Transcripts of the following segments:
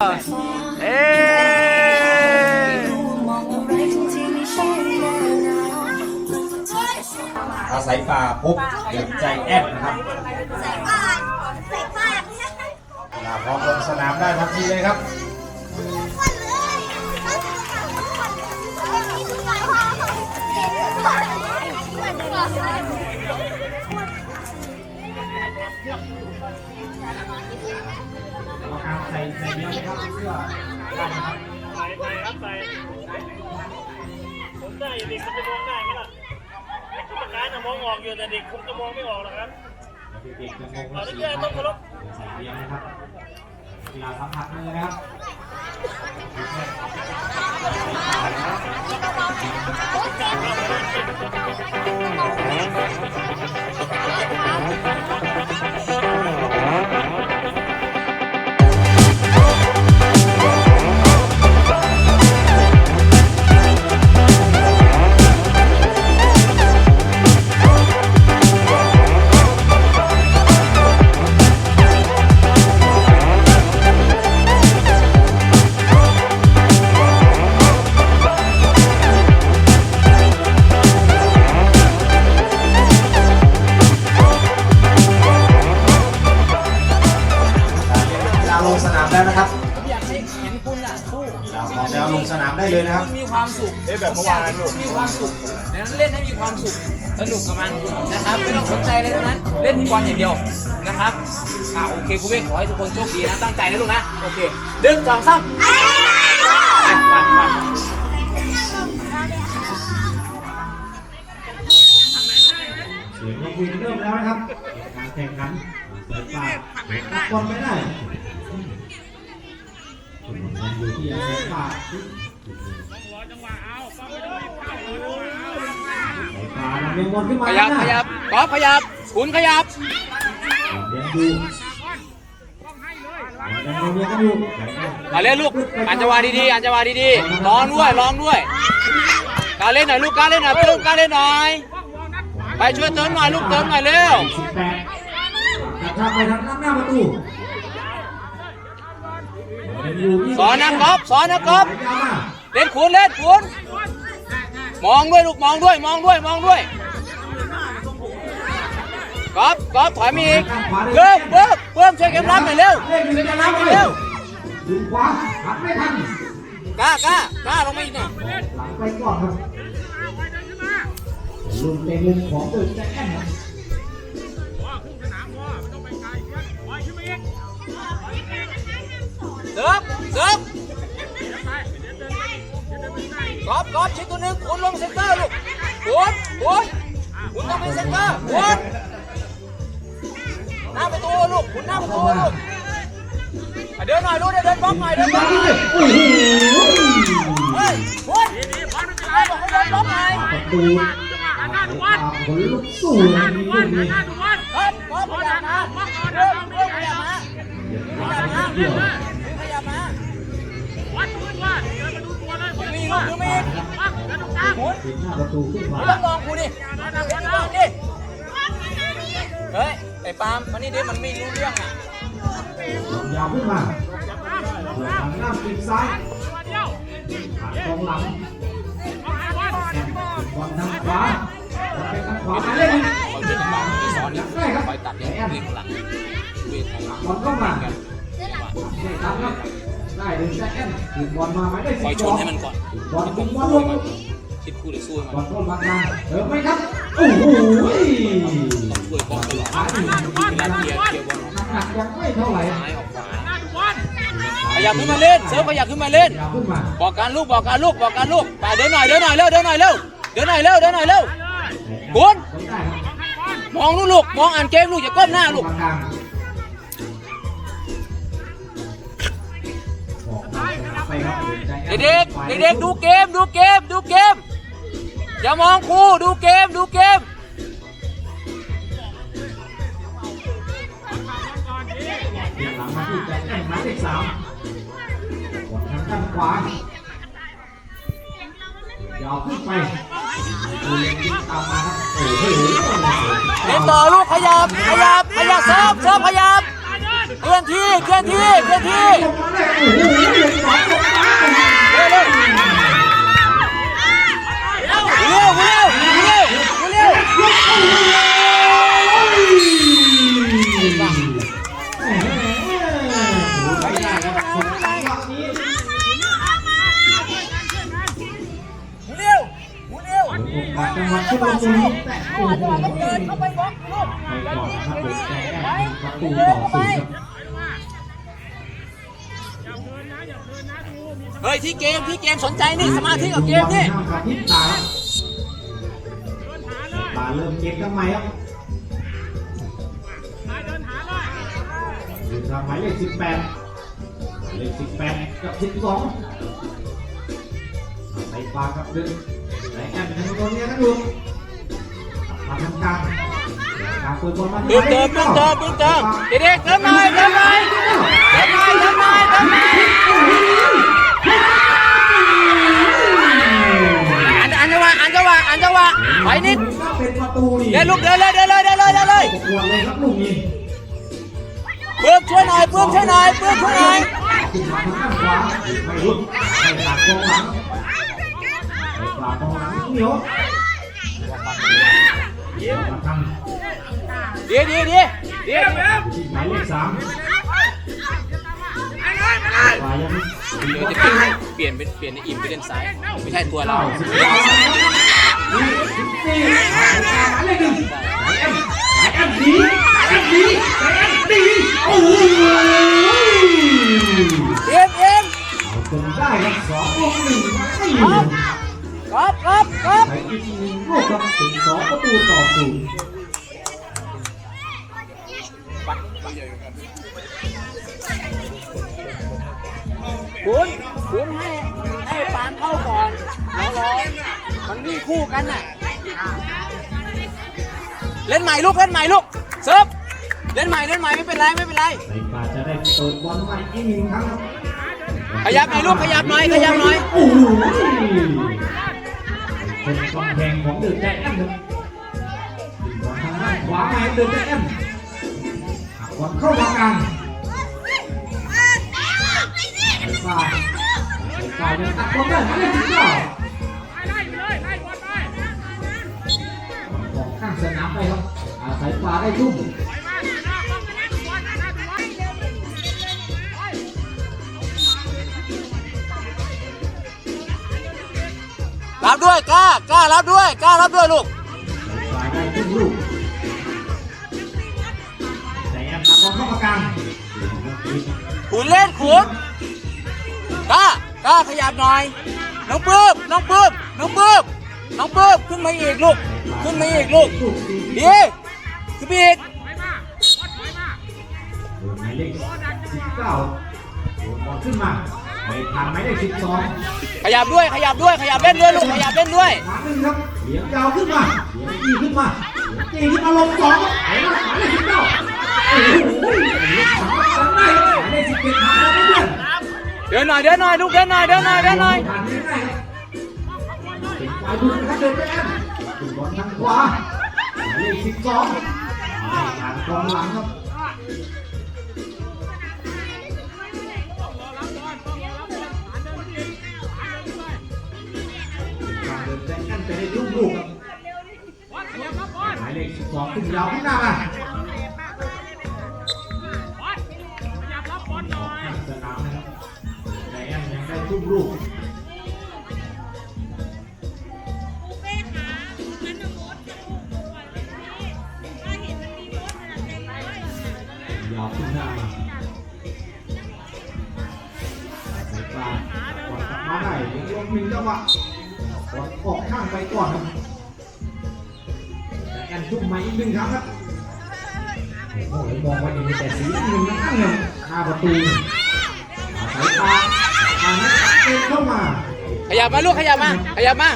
เอ๊ะอาศัยป่าพบเดินใจแอนนะครับใส่บ้านใส่บ้านลาพร้อมลงสนามได้ทันทีเลยครับวันเคือการพ่อของเด็กวันเลยใส่ใส่เยอะนะครับเสื้อได้นะครับใส่ใส่ครับใส่ผมได้เด็กมันจะมองได้ไหมล่ะกรรมการน่ะมองออกอยู่แต่เด็กคงจะมองไม่ออกหรอกครับเด็กๆจะมองว่าสีอะไรพใส่เยอะนะครับกีฬาสัมผัสมือนะครับ ความสุขสนุกกับมันนะครับไม่ต้องสนใจอะไรทั้งนั้นเล่นบอลอย่างเดียวนะครับอ่าโอเคครูเวกขอให้ทุกคนโชคดีนะตั้งใจนะลูกนะโอเคเดินสองสามไปไปไปเสียงนกหวีดเริ่มแล้วนะครับการแข่งขันเปิดปากตักบอลไม่ได้ยังอยู่ที่อาศัยปากปา เลี้ยงบอลขึ้นมาขยับขยับกอล์ฟขยับคุณขยับเลี้ยงดูยังเลี้ยงกันอยู่มาเล่นลูกอันจังหวะดีๆอันจังหวะดีๆร้องด้วยร้องด้วยการเล่นหน่อยลูกการเล่นหน่อยเพิ่มการเล่นหน่อย ไปช่วยเติมหน่อยลูกเติมหน่อยเร็วสิบแปดกระชากไปทางด้านหน้าประตูยังอยู่ที่สอนนะกอล์ฟสอนนะกอล์ฟยาวมาเล่นคุณเล่นคุณ มองด้วยลูกมองด้วยมองด้วยมองด้วยก๊อฟก๊อฟถอยมาอีกเพิ่มเพิ่มเพิ่มช่วยเกมรับหน่อยเร็วเล่นอยู่ช่วยในเกมน้ำรับหเลน่อยยเร็วดูขวาหักไม่ทันกล้ากล้ากล้าลงมาอีกหน่อยหลังไปก่อนครับลุมเต็มมุมของเดินแจ็คแอนครับเสิร์ฟเสิร์ฟ ก๊อฟก๊อฟชิดตัวหนึ่งคุณลงเซนเตอร์ลูกคุณคุณคุณต้องเป็นเซนเตอร์คุณหน้าประตูลูกคุณหน้าประตูลูกเดินหน่อยลูกเดินเดินบล็อกหน่อยเดินบล็อกหน่อยเฮ้ยคุณให้บอกให้เดินบล็อกหน่อยประตูตามผลลุกสู้นะนี่ลูกนี้ครับครับขยับมาเริ่มเริ่มขยับมาขยับมา หมุนถึงหน้าประตูขึ้นมาต้องลองกูดิลองดิเฮ้ยไอ้ปาล์มมันนี่ดิมันไม่รู้เรื่องอะยาวขึ้นมาเปิดทางหน้าปีกซ้ายผ่านกองหลังบอลทางขวาไปทางขวามาเล่นบอลที่จะมาที่สอนเนี่ยได้ครับคอยตัดเนี่ยเรียกหลังเวทของบอลเข้ามาได้ครับครับได้เดินแจ็คแอนถึงบอลมาไหมได้คอยชนให้มันก่อนบอลถึงบอลลง คิดคู่หรือสู้บมัอนลเข้ามากลางเออไหมครับ โอ้โหต้องช่วยก่อนตลอดขาหนึ่งเวลาเคลียร์เคลียร์บอลน้ำหนักยังไม่เท่าไหร่ซ้ายออกขวาขยับขึ้นมาเล่น เซิร์ฟขยับขึ้นมาเล่นยาวขึ้นมาบอกการลูกบอกการลูกบอกการลูกไปเดินหน่อยเดินหน่อยเร็วเดินหน่อยเร็วเดินหน่อยเร็วเดินหน่อยเร็วคุณไม่ได้ครับมองลูกลูกมองอ่านเกมลูกอย่าก้มหน้าลูกกลางไปครับเด็กๆเด็กๆดูเกมดูเกมดูเกม อย่ามองครูดูเกมดูเกม เปลี่ยนหลังมาที่แจ็คแอนหมายเลขสามบอลทางด้านขวายาวขึ้นไปดูเล็งยิงตามมาครับโอ้โหเล่นต่อลูกขยับขยับขยับเซิร์ฟเซิร์ฟขยับเพื่อนอนที่เคลื่อนที่เคลื่อนที่ลงมาเลยโอ้โห ตรงนี้โอ้โหเดินเข้าไปบล็อกลูกไปก่อนนะครับเดินแต่แอบประตูต่อศูนย์ครับเฮ้ยที่เกมที่เกมสนใจนี่สมาธิกับเกมนี่ห้ามขาดทิศตาครับาเริ่มเกมทำไมครับอยู่ทางหมายเลขสิบแปดเลขสิบแปดกับสิบสองไปปากับดึงไหนแอมยังตัวเนี้ยกันอยู่ม ดึงเติมบึ้งเติมบึ้งเติมเด็กๆเติมหน่อยเติมหน่อยเติมหน่อยเติมหน่อยเติมหน่อยอันอันจังหวะอันจังหวะอันจังหวะไปนิดเป็นประตูนี่เดินลูกเดินเลยเดินเลยเดินเลยเดินเลยประกวดเลยครับลูกนี้เพิ่มช่วยหน่อยเพิ่มช่วยหน่อยเพิ่มช่วยหน่อยขึ้นมาทางด้านขวาไม่รุดไม่ตัดกองหลังไม่ปาดกองหลังเหนียวเดี๋ยวมาทางดีดีดีดีที่หมายเลขสามฝ่ายยังเดี๋ยวจะเปลี่ยนเปลี่ยนเป็นเปลี่ยนในอิ่มไปเล่นซ้ายไม่ใช่ตัวเราเอ็มเอ็มเอ็มจนได้ครับสองลูกหนึ่ง ครับครับครับไปอีกหนึ่งลูกครับถึงสองประตูต่อศูนย์คุณคุณให้ให้ปานเข้าก่อนแล้วรอมันวิ่งคู่กันน่ะ เล่นใหม่ลูกเล่นใหม่ลูกเซิร์ฟเล่นใหม่เล่นใหม่ไม่เป็นไรไม่เป็นไรในป่าจะได้เปิดบอลใหม่อีกหนึ่งครั้งครับขยับหน่อยลูกขยับหน่อยขยับหน่อย โอ้โห เป็นกำแพงของเดือดแดงครับบอลทางด้านขวามาเดือดแดงหักบอลเข้ามากลางในป่าในป่ายตัดบอลได้ไม่ได้ถึงเก้าของข้างสนามไปครับอาศัยป่าได้ทุ่ม รับด้วยกล้ากล้ารับด้วยกล้ารับด้วยลูกสายได้ขึ้นลูกแต่แอมตัดบอลเข้ามากลางขุนเล่นขุนกล้ากล้าขยับหน่อย น้องปื้มน้องปื้มน้องปื้มน้องปื้มขึ้นมาอีกลูก ขึ้นมาอีกลูกดีขึ้นมาอีกหมายเลขสิบเก้าขึ้นมา ไปผ่านหมายเลขสิบสองขยับด้วยขยับด้วยขยับเล่นด้วยลูกขยับเล่นด้วยมาหนึ่งครับเหลียงยาวขึ้นมาเหลียงจีขึ้นมาเหลียงจีขึ้นมาลงสองไหนมาหมายเลขสิบเก้าโอ้โหสามสามได้หมายเลขสิบเจ็ดผ่านแล้วเพื่อนเดินหน่อยเดินหน่อยลูกเดินหน่อยเดินหน่อยเดินหน่อยผ่านไม่ได้ครับเป็นฝ่ายบุกนะครับเดินไปแอมถึงบอลทางขวาหมายเลขสิบสองไม่ผ่านกองหลังครับ ดินแซงกันไปได้ทุกลูกครับหมายเลข12ขึ้นยาวขึ้นหน้ามาสนามนะครับแต่ยังยังได้ทุกลูกยาวขึ้นหน้ามาสายตาก่อนกลับมาได้เดี๋ยวลงหนึ่งจังหวะ ออกข้างไปก่อนครับแต่แอนทุ่มมาอีกหนึ่งครั้งครับโอ้โหมองว่าจะมีแต่สีหนึ่งข้างหนึ่งหน้าประตูอาศัยตาทางนั้นเองเข้ามา ขยับมาลูกขยับมา ขยับมา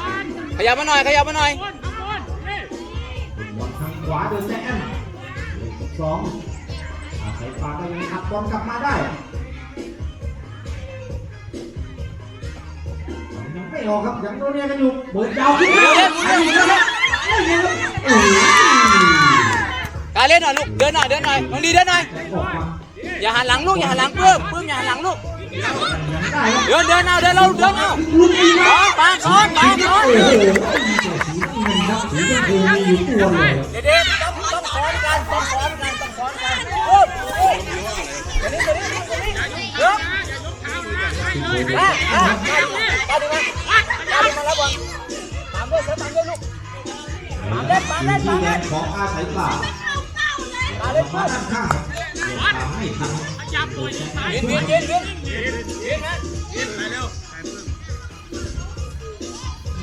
ขยับมาหน่อย ขยับมาหน่อยบอลทางขวาเดินแต่แอนเลขสิบสองอาศัยปาก็ยังขับบอลกลับมาได้ ไม่ออกครับยังโดนเนี่ยกันอยู่เปิดยาวขึ้นเร็วเร็วเร็วเร็วเร็วไม่เร็วโอ้ยกล้าเล่นหน่อยลูกเดินหน่อยเดินหน่อยน้องดีเดินามเล่ทีตามแดงนของอาศัยป่าตามเล่นมามาด้านข้างครับเดี๋ยวตามให้ทันยืนยืนยืนยืนยืนนะ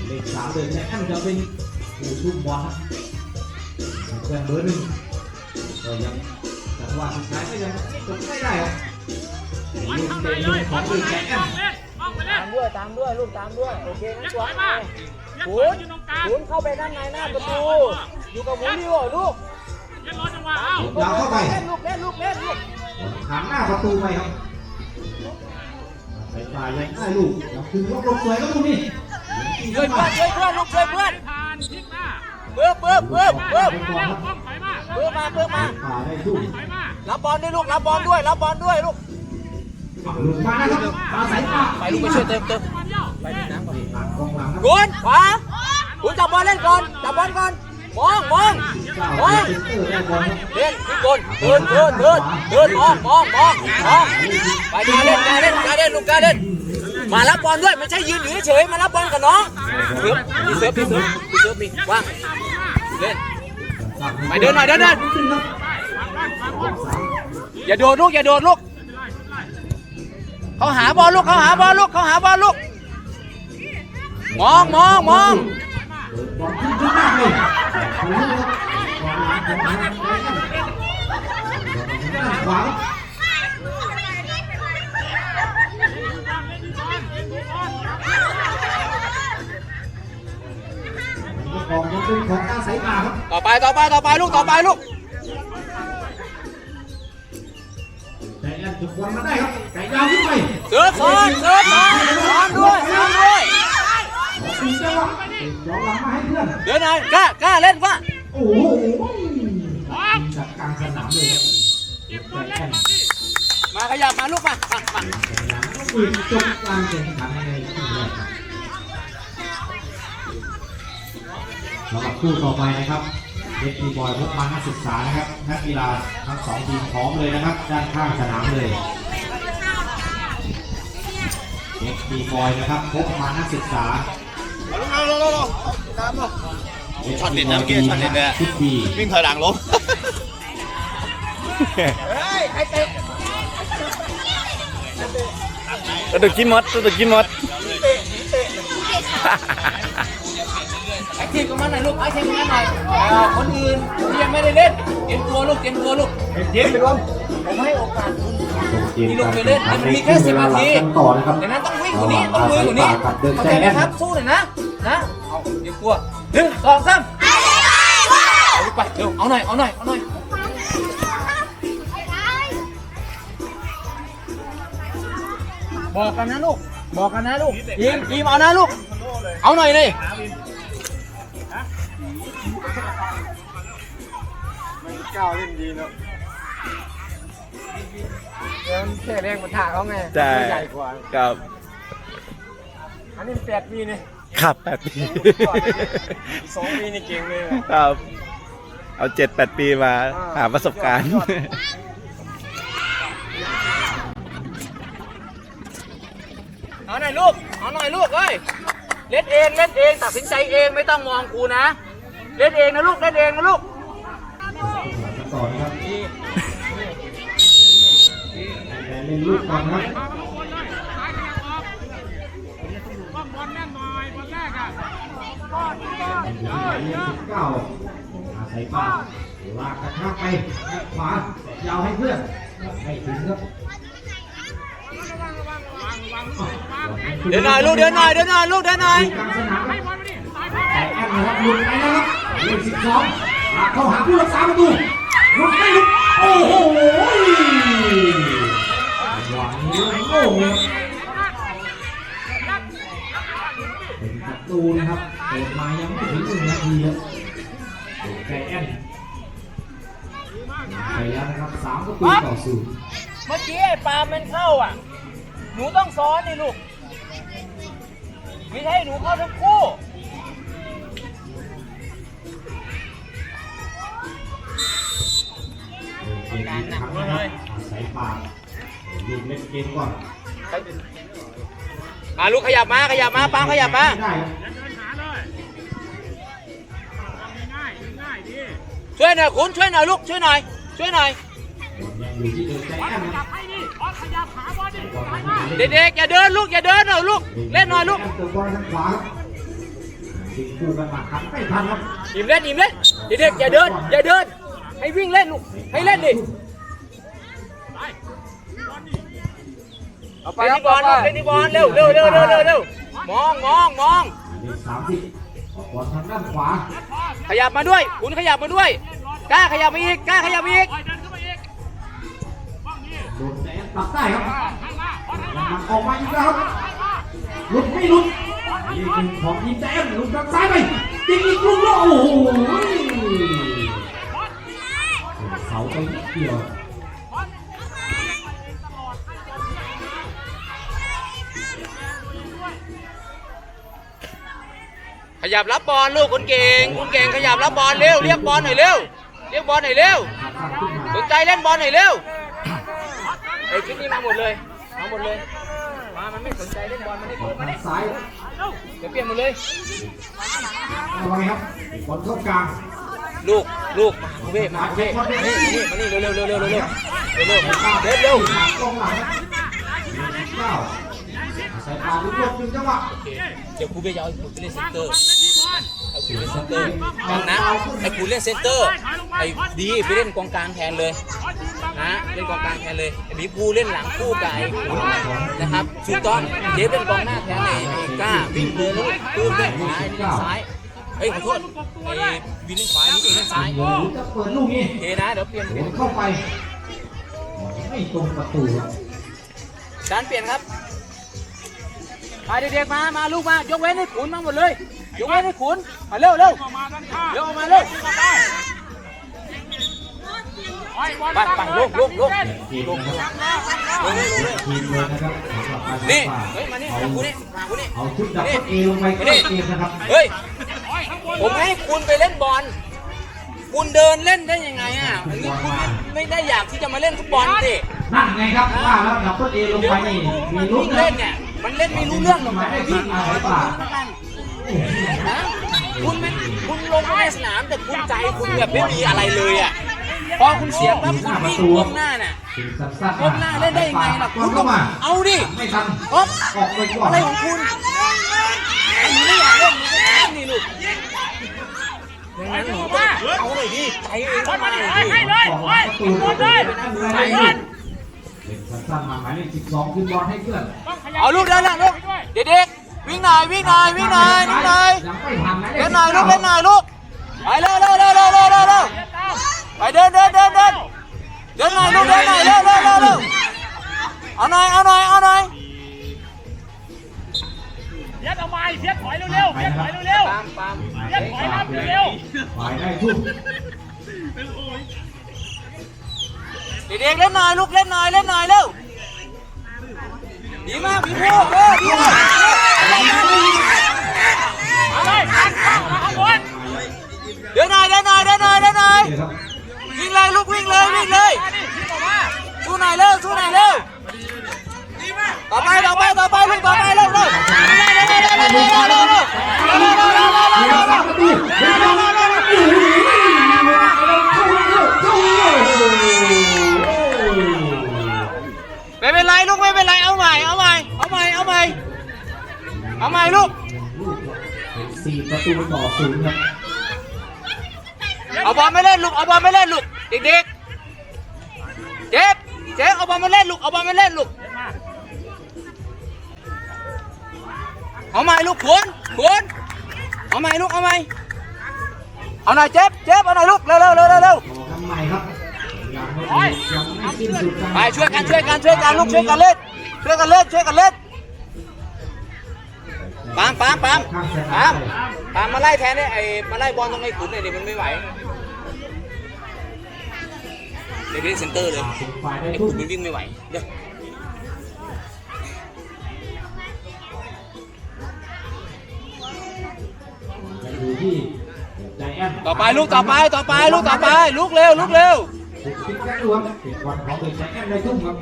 เลขสามเดินแจ็คแอนจะเป็นผู้ชุบบอลครับแกนเบอร์หนึ่งก็ยังจังหวะสุดท้ายก็ยังจบไม่ได้ครับลูกเตะลูกของเดินแจ็คแอนตามด้วยตามด้วยลูกตามด้วยโอเคงั้นสวยมา หุนหุนเข้าไปด้านในหน้าประตูอยู่กับหมุนดีกว่าลูกยาวเข้าไป เล่นลูกเล่นลูกเล่นลูกหันหน้าประตูไปครับสายตายังได้ลูกยังคือว่าลงสวยก็ดูนี่ช่วยเพื่อนช่วยเพื่อนลูกช่วยเพื่อนเพิ่มเพิ่มเพิ่มเพิ่มเพิ่มมาเพิ่มมาป่าได้สู้รับบอลด้วยลูกรับบอลด้วยรับบอลด้วยลูกหลุดมานะครับปาสายตาไปลูกไปช่วยเติมเติมไปดูน้ำ กุนขวากุนจับบอลเล่นก่อน จับบอลก่อนมองมองมองเซนเด้บอลครับเล่นที่กลเดินเดินเดินเดินมองมองมองมองไปกาเล่นการเล่นการเล่นลูกการเล่นมารับบอลด้วยไม่ใช่ยืนอยู่เฉยมารับบอลกับน้องเสิร์ฟพี่เสิร์ฟพี่เสิร์ฟพี่เสิร์ฟมีว่างเล่นไปเดินหน่อยเดินเดินอย่าโดดลูกอย่าโดดลูกเขาหาบอลลูกเขาหาบอลลูกเขาหาบอลลูก มองมองมองบอลขึ้นขึ้นมางของขวาครับของของอาศัยป่าครับต่อไปต่อไปต่อไปลูกต่อไปลูกแต่แอนถูกบอลมาได้ครับไก่ยาวขึ้นไปเสิร์ฟซ้อนเสิร์ฟซ้อนซ้อนด้วยซ้อนด้วย ตีจังหวะย้อนหลังมาให้เพื่อน เดินหน่อยกล้ากล้าเล่นกล้าโอ้โหจากกลางสนามเลยครับแต่แอนมาขยับมาลูกมามามาปืนจบการแข่งขันในคู่แรกครับสำหรับคู่ต่อไปนะครับเอฟทีบอยพบมานักศึกษานะครับ นักกีฬาทั้งสองทีมพร้อมเลยนะครับ ด้านข้างสนามเลยเอฟทีบอยนะครับพบมานักศึกษา ลงลงลงน้ำลงช็อตเด็ดนะเมื่อกี้ช็อตเด็ดเลยอะวิ่งถอยหลังลงตัวตึกกินมดตัวตึกกินมดไอ้ทีมกับมันหน่อยลูกไอ้ทีมกับมันหน่อยเอ่อคนอื่นที่ยังไม่ได้เล่นเตรียมตัวลูกเตรียมตัวลูกเตรียมไปรวมผมให้โอกาสคุณ ที่ลงไปเล่นมันมีแค่10นาทีต่อนะครับดังนั้นต้องวิ่งกว่านี้ต้องลุยกว่านี้กับเดินเข้าใจใจไหมแน่นครับสู้หน่อยนะนะเอาเดี๋ยวกลัวหนึ่งสองสามเอาลูกไปเร็วเอาหน่อยเอาหน่อยเอาหน่อยบอกกันนะลูกบอกกันนะลูกทีมทีมเอานะลูกเอาหน่อยเลยก้าวเล่นดีเนาะ เดี๋ยวมันแค่แรงมันถาเขาไงใช่มันใหญ่กว่า ครับอันนี้แปดปีนี่ครับแปดปี สองปีนี่เก่งเลยนะครับ เอาเจ็ดแปดปีมาหาประสบการณ์ เอาหน่อยลูก เอาหน่อยลูกเอ้ย เล่นเองเล่นเองตัดสินใจเองไม่ต้องมองกูนะ เล่นเองนะลูกเล่นเองนะลูก ต่อนะครับแต่ เล่นลูกก่อนครับสิบเก้าอาศัยป้าลากกระชากไปขวายาวให้เพื่อนไม่ถึงครับเดินหน่อยลูกเดินหน่อยเดินหน่อยลูกเดินหน่อยกลางสนามครับแต่แอนนะครับหลุดไปแล้วครับเลขสิบสองลากเข้าหาผู้รักษาประตูหลุดไม่หลุดโอ้โห เรื่องโง่เป็นประตูนะครับเปิดมายังไม่ถึงหนึ่งนาทีครับใจแอนไปแล้วนะครับสามประตูต่อศูนย์มมื่อกี้ไอ้ปล์มมันเข้าอะ หนูต้องซ้อนนี่ลูกไม่ใช่หนูเข้าทั้งคู่เกมนี้ครั้งนะครับอาศัยปาก ลูกเล่นเกมก่อนมาลูกขยับมาขยับมาปาล์มขยับมาได้ช่วยหน่อยคุณช่วยหน่อยลูกช่วยหน่อยช่วยหน่อยยังอยู่ที่เลยเด็กๆอย่าเดินลูกอย่าเดินหน่อยลูกเล่นหน่อยลูกอิ่มเล่นอิ่มเล่นเด็กๆอย่าเดินอย่าเดินให้วิ่งเล่นลูกให้เล่นดิ เอาไปเล่นที่บอลลูกเล่นที่บอลเร็วเร็วเร็วเร็วเร็วเร็วมองมองมองเลขสามสิบออกบอลทางด้านขวา ขยับมาด้วยคุณขยับมาด้วยกล้าขยับมาอีกกล้าขยับมาอีกโดนแต่ตัดได้ครับมันออกมาอีกแล้วครับหลุดไม่หลุดนี่คือของทีมแต้มหลุดทางซ้ายไปยิงอีกลูกแล้วโอ้โหเสาไปนิดเดียว ยับรับบอลลูกคุณเก่งคุณเก่งขยับรับบอลเร็วเรียกบอลหน่อยเร็วเรียกบอลหน่อยเร็วขาดขึ้นมาสนใจเล่นบอลหน่อยเร็วไอ้ชุดนี้มาหมดเลยมาหมดเลยมามันไม่สนใจเล่นบอลมันไม่บโกอลงมาทาดิงซ้ายเดี๋ยวเปลี่ยนหมดเลยเอาไว้ครับบอลเข้ากลางลูกลูกมาคุณเพ่มาคุณเพ่มานี่มานี่มานี่เร็วเร็วเร็วเร็วเร็วเร็วเร็วเร็ว เร็วเร็วเร็วกองหลังครับเก้าใส่ปากลูกหนึ่งจังหวะเดี๋ยวครูเพ่จะเอาคุณไปเล่นเซนเตอร์เอาคุณเล่นเซนเตอร์ฟังนะไอ้คุณเล่นเซนเตอร์ไอ้ดีไปเล่นกองกลางแทนเลยนะเล่นกองกลางแทนเลยไอ้บีภูเล่นหลังคู่กับไอ้คุณนะครับถูกต้องเจฟเล่นกองหน้าแทนไอ้ไอ้ก้าวิ่งเดินแล้วปื้มเล่นขวาไอ้นี่เล่นซ้ายเฮ้ยขอโทษไอ้วินเล่นขวาไอ้นี่เล่นซ้ายเดี๋ยวจะเปิดลูกนี้โอเคนะเดี๋ยวเปลี่ยนโดเปลี่ยนนเข้าไปไม่ตรงประตูครับจานเปลี่ยนครับ มาเด็กๆมา มาลูกมายกเว้นให้ขุนมาหมดเลย ยกเว้นให้ขุน มาเร็วเร็วเร็วออกมาเร็วไปไปลงลงลงทีมนะครับทีมเลยนะครับสำหรับการนี่ป่าเฮ้ยมานี่เอามากูนี่มากูนี่เอาชุดดับเบิลเอลงไปก็เกมนะครับเฮ้ยผมให้คุณไปเล่นบอลคุณเดินเล่นได้ยังไงอะอย่างนี้คุณไม่ไม่ได้อยากที่จะมาเล่นฟุตบอลสินั่นไงครับว่าแล้วดับเบิลเอลงเดี๋ยวไปมันนี่ดูมีมันลุ้นวิ่งนะเล่นเนี่ย มันเล่นไม่รู้เรื่องหรอกหมายเลขวิ่งสามอาสายป่านะคุณไม่คุณลงไปในสนามแต่คุณใจคุณแบบไม่มีอะไรเลยอะพอคุณเสียปั๊บคุณวิ่งก้มหน้าน่ะถึงสั้นๆก้มหน้าเล่นได้ยังไงล่ะกคุณเข้ามาเอาดิไม่ทันป๊อปออกไปก่อนอะไรของคุณไอ้หนูไม่อยากเล่นหนูก็เล่นนี่ลูกอย่างนั้นหนูก็เอาหน่อยดิใจเองก็มาหน่อยดิให้เลยออกเฮ้ยประตูหมดเลยไปเล่น สั้นๆมาหมายเลข12ขึ้นบอลให้เพื่อนเอาลูกเดินหน่อยลูกเด็กๆวิ่งหน่อยวิ่งหน่อยวิ่งหน่อยวิ่งหน่อยยังไม่ทันหมายเลเล่ขนหน่อยลูก19เล่นหน่อยลูกไปเร็วเร็วเร็วเร็วเร็วเร็วเร็วไปเดินเดินเดินเดินเดินหน่อยลูกเดินหน่อยเร็วเร็วเร็วเร็วเอาหน่อยเอาหน่อยเอาหน่อยเพียรเอาไม้เพียรถอยเร็วๆเพียรถอยเร็วปามปามๆเพียรถอยรับเร็วฝ่ายได้ทุ่ม เด็กๆเล่นหน่อยลูกเล่นหน่อยเล่นหน่อยเร็วดีมากพี่พูเออดีมากๆมาเลยข้างข้างข้างบนเดินหน่อยเดินหน่อยเดินหน่อยเดินหน่อยเดี๋ยวครับวิ่งเลยลูกวิ่งเลยวิ่งเลยช่ว่าสู้หน่อยเร็วสู้หน่อยเร็วต่อไปต่อไปต่อไปลูกต่อไปเร็วเร็วเร็วเร็วเร็วเร็วเร็วเร็วเร็วเร็วเร็วเร็ว ไม่เป็นไรลูกไม่เป็นไรเอาใหม่เอาใหม่เอาใหม่เอาใหม่เอาใหม่ลูกสี่ประตูต่อศูนย์ครับเอาบอลไม่เล่นลูกเอาบอลไม่เล่นลูกเด็กๆเจ็บเจ็บเอาบอลมาเล่นลูกเอาบอลมาเล่นลูกเอาใหม่ลูกขวนขวนเอาใหม่ลูกเอาใหม่เอาหน่อยเจ็บเจ็บเอาหน่อยลูกเร็วเร็วเร็วเร็วเร็วต่อกันใหม่ครับยัง ไม่ยังไม่สิ้นสุดไปช่วยกันช่วยกันช่วยกันลูกช่วยกันเล่นช่วยกันเล่นช่วยกันเล่นปามปามปามปามปามมาไล่แทนได้ไอ้มาไล่บอลตรงไอ้ขุนหน่อยดิมันไม่ไหวเด็กเล่นเซนเตอร์เลยเป็นฝ่ายได้ไอ้ทุคุกณมันวิ่งไม่ไหวเดี๋ยวยังอยู่ที่ใจแอนต่อไปลูกต่อไปต่อไปลูกต่อไปลูกเร็วลูกเร็ว ติดติดแค่รวมติดบอลของเด็กใจแอนได้ทุ่มครับ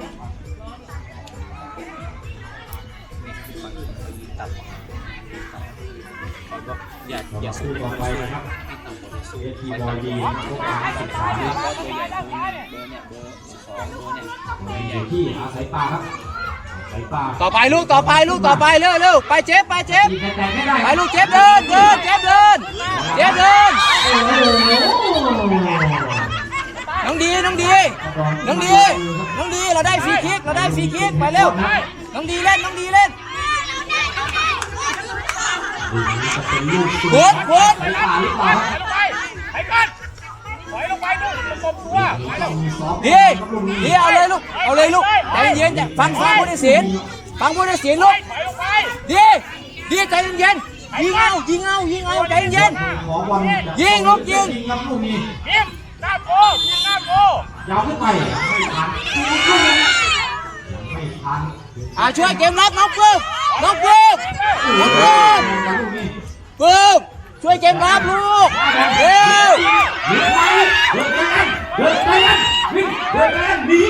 อย่าต่ออย่ามาสู้คู่ต่อไปนะครับเอทีบอยดีพวกการศึกษาเนี่ยตัวใหญ่เบอร์เนี่ยเบอร์สองเบอร์เนี่ยอยู่ที่อาศัยปลาครับอาศัยปลาต่อไปลูกต่อไปลูกต่อไปเร็วเร็วไปเจ็บไปเจ็บตีแต่แต่ไม่ได้ไปลูกเจ็บเดินเดินเจ็บเดินเจ็บเดินโอ้โห น้องดี น้องดี น้องดี น้องดี เราได้ฟรีคิก เราได้ฟรีคิก ไปเร็ว น้องดีเล่น น้องดีเล่นจะเป็นลูกสุดโคตรโคตรอาศัยปลาหรือเปล่าไปกันถอยลงไปนู่นประกบตัวไปแล้วมีซ้อมดีดีเอาเลยลูก เอาเลยลูกใจเย็นๆฟังฟังผู้ตัดสินฟังผู้ตัดสินลูกถอยลงไปดีดีใจเย็นๆยิงเอายิงเอายิงเอาใจเย็นขอบอลยิงลูกยิงยิงครับลูก นี้ยิงหน้าโกยิงหน้าโกยาวขึ้นไปไม่ทันไม่ทันอ่าช่วยเกมรับน้องปื้มน้องปื้มน้องปื้มลูกนี้ปื้มช่วยเกมรับลูกเร็วเดินไปเดินไปกันเดินไปกันวิ่งเดินไปกันหนี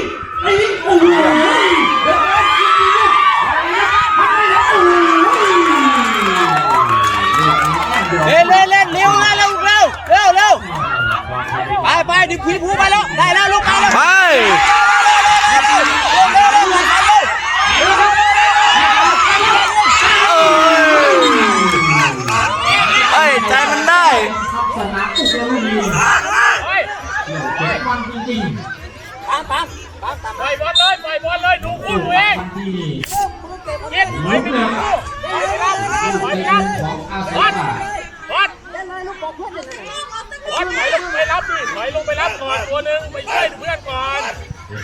หนีโอ้โหเดินไปกันยิงลูกไปนะไปนะโอ้โห เล่นเล่นเล่นเร็วนะเร็วเร็วเร็วเร็ว ไปไปดิพีพูไปแล้ว ได้แล้วลูกไปแล้วไปเร็วเร็วเร็วเร็วเร็วเอ้ยใจมันได้สนามอุกลูกนี้เฮ้ยเจ็บมันจริงปังปังปังปังปล่อยบอลเลยปล่อยบอลเลยดูๆคู่ดูเองทันทีเย็นถอยไปดูคู่ถอยกันของอาบศัอยลป่าบอลบอล ถอยลงไปรับดิถอยลงไปรับก่อนตัวหนึ่งไปช่วยเพื่อนก่อน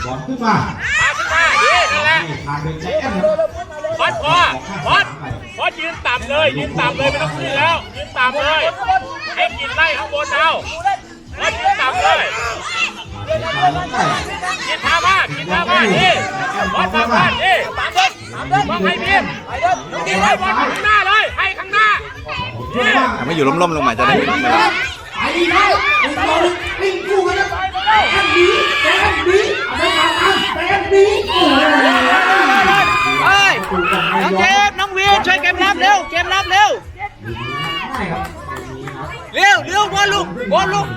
บอลขึ้นมาพาขึ้นมาดีนั่นแหละให้ทางเดินใจแอนครับบอลพอบอลบอลยืนต่ำเลยยืนต่ำเลยไม่ต้องขึ้นแล้วยืนต่ำเลยให้กินไล่ข้างบนเอาบอลยืนต่ำเลยกินท่ามากกินท่ามากนี่บอลตามบ้านนี่ตามเดินตามเดินมองให้บีมดีให้บอลข้างหน้าเลยให้ข้างหน้าไม่อยู่ล่มๆลงมาจะได้ ไม่เป็นไรไปอีกแล้วอีกบอลวิ่งคู่กันแล้วแอนดีแอนดีเอาไปทางอันแอนดีโอ้โหเฮ้ยน้องเจฟน้องวีช่วยเกมรับเร็วเกมรับเร็วง่ครับเร็วเร็วบอลลูกบอลลูก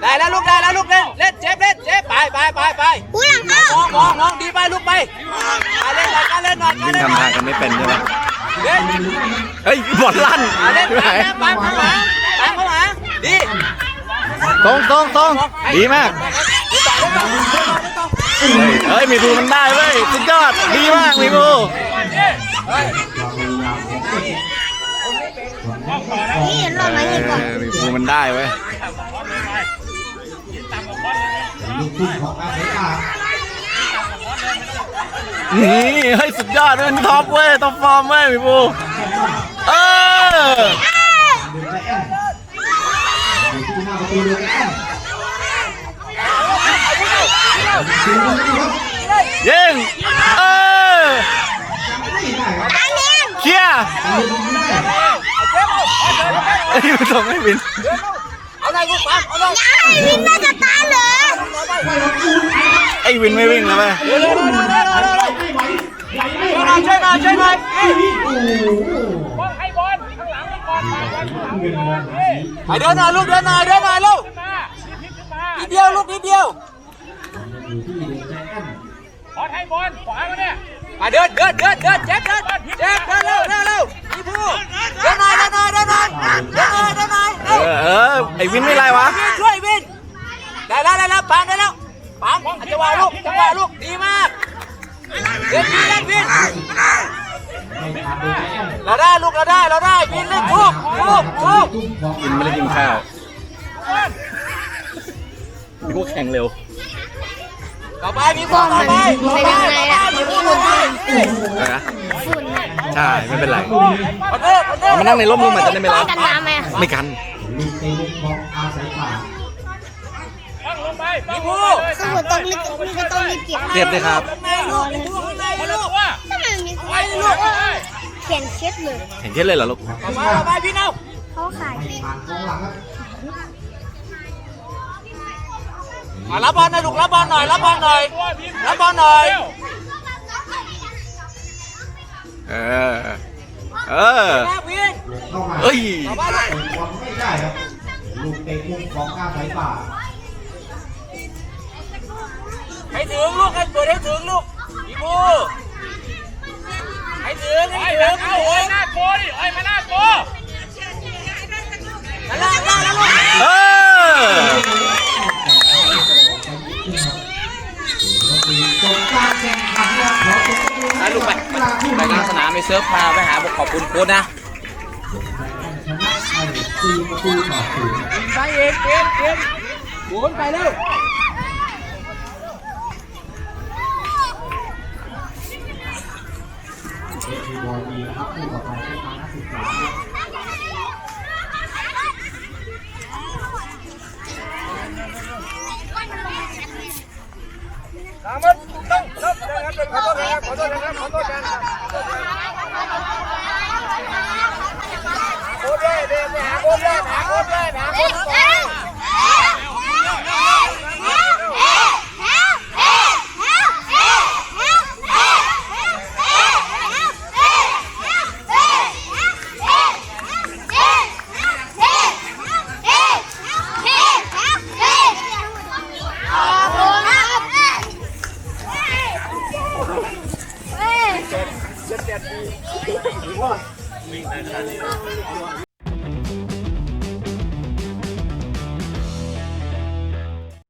ได้แล้วลูกได้แล้วลูกเล่นเล่นเจฟเล่นเจฟไปไปไปไปผู้หลังเข้ามองมองมองดีไปลูกไปไปเล่นหน่อยกันเล่นหน่อยกันเล่นหน่อทางกันไม่เป็นใช่ไหม เฮ้ยบอลลั่นอะเล่นไปนเล่นไปเข้ามาตามเข้ามาดีตรงตรงตรงดีมากเฮ้ยมีภูมันได้เว้ยสุดยอดดีมากมีภูนี่เห็นหล่นมาอีกก่อนมีภูมันได้เว้ย ลูกทุ่งของอาเซกา นี่เฮ้ยสุดยอดเป็นท็อปเว้ยท็อปฟอร์มเว้ยมีภูเออเดินใจแอนอยู่ที่หน้าประตูเดินใจแอนดูนะครับยิงเออไม่ได้ครับอันนี้เคลียร์ลูกนี้ไม่ได้เอ้ยไม่ส่งให้วินเอาหน่อยลูกปั๊มเอาหน่อยยังวินน่าจะตายเลย ไอ้วินไม่วิ่งแล้วไหวไหวไม่ไหวช่วยหน่อยช่วยหน่อยช่วยหน่อยโอ้โหบอลให้บอลข้างหลังไปก่อนไปบอลข้างหลังไปก่อเดินหน่อยลูกเดินหน่อยเดินหน่อยลูกขึ้นมาพี่พลิกขึ้นมานิดเดียวลูกนิดเดียวบอลให้บอลขวามาเนี่ยไปเดินเดินเดินเดินเจ็บเดินเจ็บเดินเร็วเร็วเร็วพี่ผู้เดินหน่อยเดินหน่อยเดินหน่อยเดินหน่อยเดินหน่อยเออเออไอ้วินไม่ไรวะวินช่วย ลูกเราได้เราได้วินเล่นทุกทุกทุกกินไม่ได้กินข้าวมีพวกแข่งเร็ว ต่อไปมีพวกต่อไปต่อไปต่อไปมีพวกต่อไปอะไรนะใช่ไม่เป็นไรเอาเดินเอาเดินเอามานั่งในร่มร่มอาจจะได้ไม่ร้อนกันน้ำไหมไม่กันลูกเตะลูกบอลอาศัยป่าตั้งลงไปมีผู้คือผมต้องรีบมีก็ต้องรีบเก็บเก็บเลยครับรอเลยคนละตัวถ้ามันมีไปลูก เขียนเช็ดเลยเห็นเช่นเลยเหรอลูกเอามาเอามาพี่น้องเขาขายให้ผ่านกองหลังครับมารับบอลหน่อยลูกรับบอลหน่อยรับบอลหน่อยรับบอลหน่อย เออ เออวิ่งเข้ามาเอ้ยเตะบอลไม่ได้ครับลูกเตะมุมของข้ามสายป่าให้ถึงลูกให้เปิดให้ถึงลูกพี่ ผู้ให้ถึงไอ้ให้หถึลังงเอาไอ้หน้าโกดิไอ้มาหน้าโกนั่นแหละนั่นแหละลูกเออจบการแข่งขันครับขอเสียงปรบมือไปลูกไปไปกลางสนามไปเซิร์ฟพาไปหาบอกขอบคุณโค้ชนะชนะไทยสี่ประตูต่อศูนย์ไปเองเกมเกมหมุนไปเร็ว เอฟซีบอลดีนะครับคู่ต่อไปเป็นทางนักศึกษา